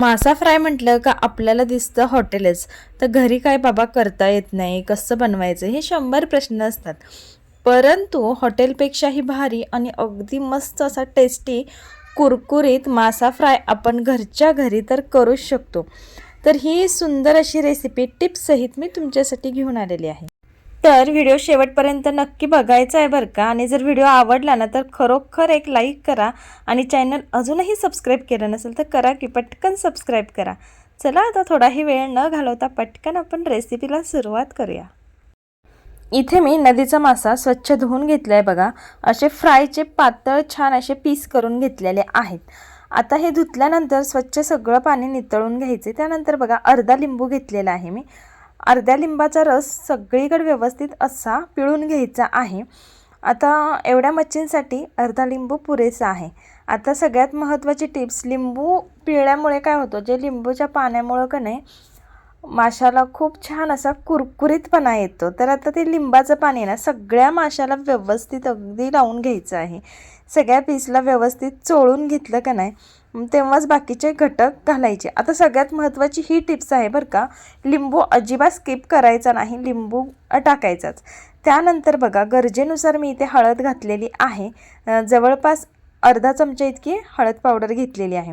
मासा फ्राय म्हटलं का आपल्याला दिसतं हॉटेलच. तर घरी काय बाबा करता येत नाही कसं बनवायचं हे शंभर प्रश्न असतात. परंतु हॉटेलपेक्षाही भारी आणि अगदी मस्त असा टेस्टी कुरकुरीत मासा फ्राय आपण घरच्या घरी तर करूच शकतो. तर ही सुंदर अशी रेसिपी टिप्ससहित मी तुमच्यासाठी घेऊन आलेली आहे. तर व्हिडिओ शेवटपर्यंत नक्की बघायचा आहे बरं का. आणि जर व्हिडिओ आवडला ना तर खरोखर एक लाईक करा आणि चॅनल अजूनही सबस्क्राईब केलं नसेल तर करा की पटकन सबस्क्राईब करा. चला आता थोडाही वेळ न घालवता पटकन आपण रेसिपीला सुरुवात करूया. इथे मी नदीचा मासा स्वच्छ धुवून घेतला आहे बघा. असे फ्रायचे पातळ छान असे पीस करून घेतलेले आहेत. आता हे धुतल्यानंतर स्वच्छ सगळं पाणी नितळून घ्यायचे त्यानंतर बघा अर्धा लिंबू घेतलेला आहे मी. अर्ध्या लिंबाचा रस सगळीकडे व्यवस्थित असा पिळून घ्यायचा आहे. आता एवढ्या मच्छींसाठी अर्धा लिंबू पुरेसा आहे. आता सगळ्यात महत्त्वाची टिप्स लिंबू पिळल्यामुळे काय होतं? जे लिंबूच्या पाण्यामुळं का नाही माशाला खूप छान असा कुरकुरीतपणा येतो. तर आता ते लिंबाचं पाणी ना सगळ्या माशाला व्यवस्थित अगदी लावून घ्यायचं आहे. सगळ्या पीसला व्यवस्थित चोळून घेतलं का नाही तेव्हाच बाकीचे घटक घालायचे. आता सगळ्यात महत्त्वाची ही टिप्स आहे बरं का लिंबू अजिबात स्किप करायचा नाही लिंबू टाकायचाच. त्यानंतर बघा गरजेनुसार मी इथे हळद घातलेली आहे. जवळपास अर्धा चमचा इतकी हळद पावडर घेतलेली आहे.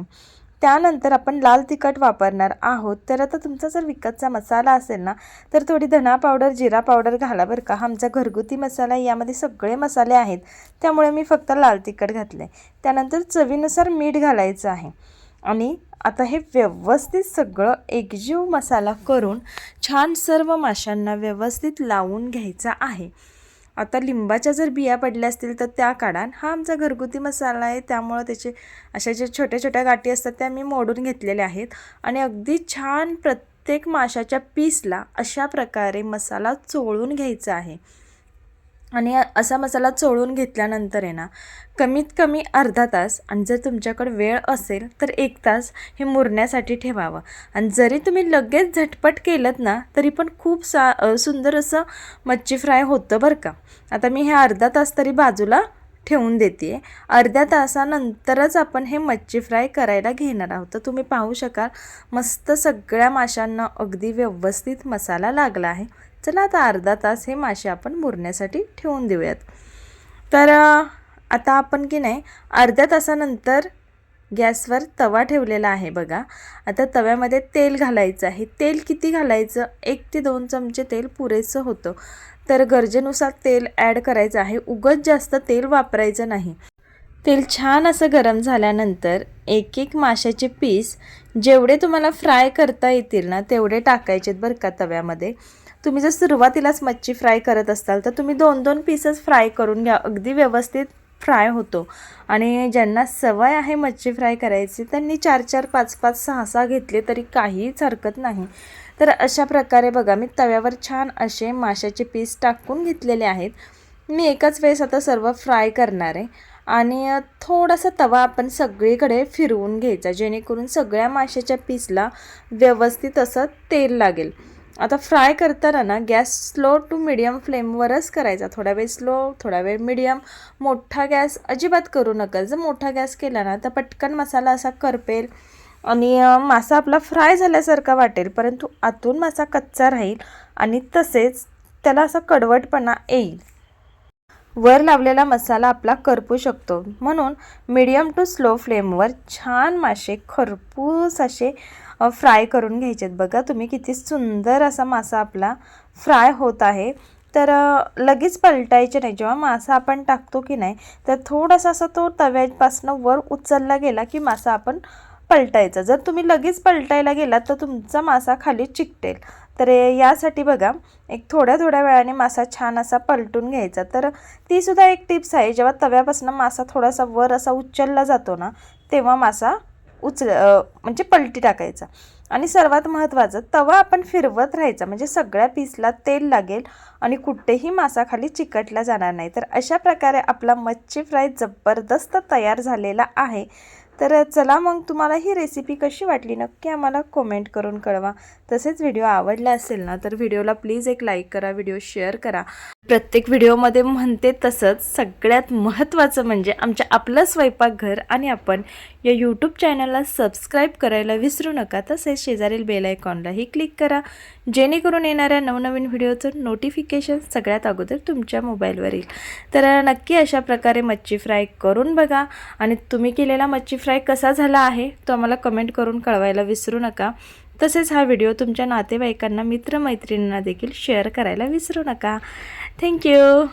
त्यानंतर आपण लाल तिखट वापरणार आहोत. तर आता तुमचा जर विकतचा मसाला असेल ना तर थोडी धना पावडर जिरा पावडर घाला बरं का. आमचा घरगुती मसाला यामध्ये सगळे मसाले आहेत. त्यामुळे मी फक्त लाल तिखट घातलं. आहे त्यानंतर चवीनुसार मीठ घालायचं आहे. आणि आता हे व्यवस्थित सगळं एकजीव मसाला करून छान सर्व माशांना व्यवस्थित लावून घ्यायचा आहे. आता लिंबाच्या जर बिया पडल्या असतील तर त्या काढा. हा आमचा घरगुती मसाला आहे त्यामुळं त्याचे अशा ज्या छोट्या छोट्या गाठी असतात त्या मी मोडून घेतलेल्या आहेत. आणि अगदी छान प्रत्येक माशाच्या पीसला अशा प्रकारे मसाला चोळून घ्यायचा आहे. आणि असा मसाला चोळून घेतल्यानंतर आहे ना कमीत कमी अर्धा तास आणि जर तुमच्याकडे वेळ असेल तर एक तास हे मुरण्यासाठी ठेवावं. आणि जरी तुम्ही लगेच झटपट केलं ना तरी पण खूप सा सुंदर असं मच्छी फ्राय होतं बरं का. आता मी हे अर्धा तास तरी बाजूला ठेवून देते अर्ध्या तासानंतरच आपण हे मच्छी फ्राय करायला घेणार आहोत. तर तुम्ही पाहू शकाल मस्त सगळ्या माशांना अगदी व्यवस्थित मसाला लागला आहे. चला आता अर्धा तास हे मासे आपण मुरण्यासाठी ठेवून देऊयात. तर आता आपण की नाही अर्ध्या तासानंतर गॅसवर तवा ठेवलेला आहे बघा. आता तव्यामध्ये तेल घालायचं आहे. तेल किती घालायचं? एक ते दोन चमचे तेल पुरेसं होतं. तर गरजेनुसार तेल ॲड करायचं आहे. उगत जास्त तेल वापरायचं नाही. तेल छान असं गरम झाल्यानंतर एक एक माशाचे पीस जेवढे तुम्हाला फ्राय करता येतील ना तेवढे टाकायचेत बरं का तव्यामध्ये. तुम्ही जर सुरुवातीलाच मच्छी फ्राय करत असाल तर तुम्ही दोन दोन पीसच फ्राय करून घ्या. अगदी व्यवस्थित फ्राय होतो. आणि ज्यांना सवय आहे मच्छी फ्राय करायची त्यांनी चार चार पाच पाच सहा सहा घेतले तरी काहीच हरकत नाही. तर अशा प्रकारे बघा मी तव्यावर छान असे माशाचे पीस टाकून घेतलेले आहेत. मी एकाच वेळेस आता सर्व फ्राय करणार आहे. आणि थोडासा तवा आपण सगळीकडे फिरवून घ्यायचा जेणेकरून सगळ्या माशाच्या पीसला व्यवस्थित असं तेल लागेल. आता फ्राय करताना ना गॅस स्लो टू मिडियम फ्लेमवरच करायचा. थोडा वेळ स्लो थोडा वेळ मिडियम मोठा गॅस अजिबात करू नका. जर मोठा गॅस केला ना तर पटकन मसाला असा करपेल आणि मासा आपला फ्राय झाल्यासारखा वाटेल. परंतु आतून मासा कच्चा राहील आणि तसेच त्याला असा कडवटपणा येईल. वर लावलेला मसाला आपला करपू शकतो. म्हणून मीडियम टू स्लो फ्लेमवर छान मासे खरपूस असे फ्राय करून घ्यायचेत. बघा तुम्ही किती सुंदर असा मासा आपला फ्राय होत आहे. तर लगेच पलटायचे नाही. जेव्हा मासा आपण टाकतो की नाही तर थोडासा असा तो तव्यापासनं वर उचलला गेला की मासा आपण पलटायचा. जर तुम्ही लगेच पलटायला गेलात तर तुमचा मासा खाली चिकटेल. तर यासाठी बघा एक थोड्या थोड्या वेळाने मासा छान असा पलटून घ्यायचा. तर ती सुद्धा एक टिप्स आहे. जेव्हा तव्यापासून मासा थोडासा वर असा उचलला जातो ना तेव्हा मासा उचल म्हणजे पलटी टाकायचा. आणि सर्वात महत्त्वाचं तवा आपण फिरवत राहायचा. म्हणजे सगळ्या पीसला तेल लागेल आणि कुठेही मासा खाली चिकटला जाणार नाही. तर अशा प्रकारे आपला मच्छी फ्राय जबरदस्त तयार झालेला आहे. तर चला मग तुम्हाला ही रेसिपी कशी वाटली नक्की आम्हाला कमेंट करून कळवा. तसेच व्हिडिओ आवडला असेल ना तर व्हिडिओला प्लीज एक लाईक करा व्हिडिओ शेअर करा. प्रत्येक व्हिडिओमध्ये म्हणते तसंच सगळ्यात महत्त्वाचं म्हणजे आमच्या आपलं स्वयंपाकघर आणि आपण या यूट्यूब चॅनलला सबस्क्राईब करायला विसरू नका. तसेच शेजारील बेल आयकॉनलाही क्लिक करा. जेणेकरून येणाऱ्या नवनवीन व्हिडिओचं नोटिफिकेशन सगळ्यात अगोदर तुमच्या मोबाईलवर येईल. तर नक्की अशा प्रकारे मच्छी फ्राय करून बघा. आणि तुम्ही केलेला मच्छी फ्राय कसा झाला आहे तो आम्हाला कमेंट करून कळवायला विसरू नका. तसेच हा व्हिडिओ तुमच्या नातेवाईकांना मित्रमैत्रिणींना देखील शेअर करायला विसरू नका. थँक्यू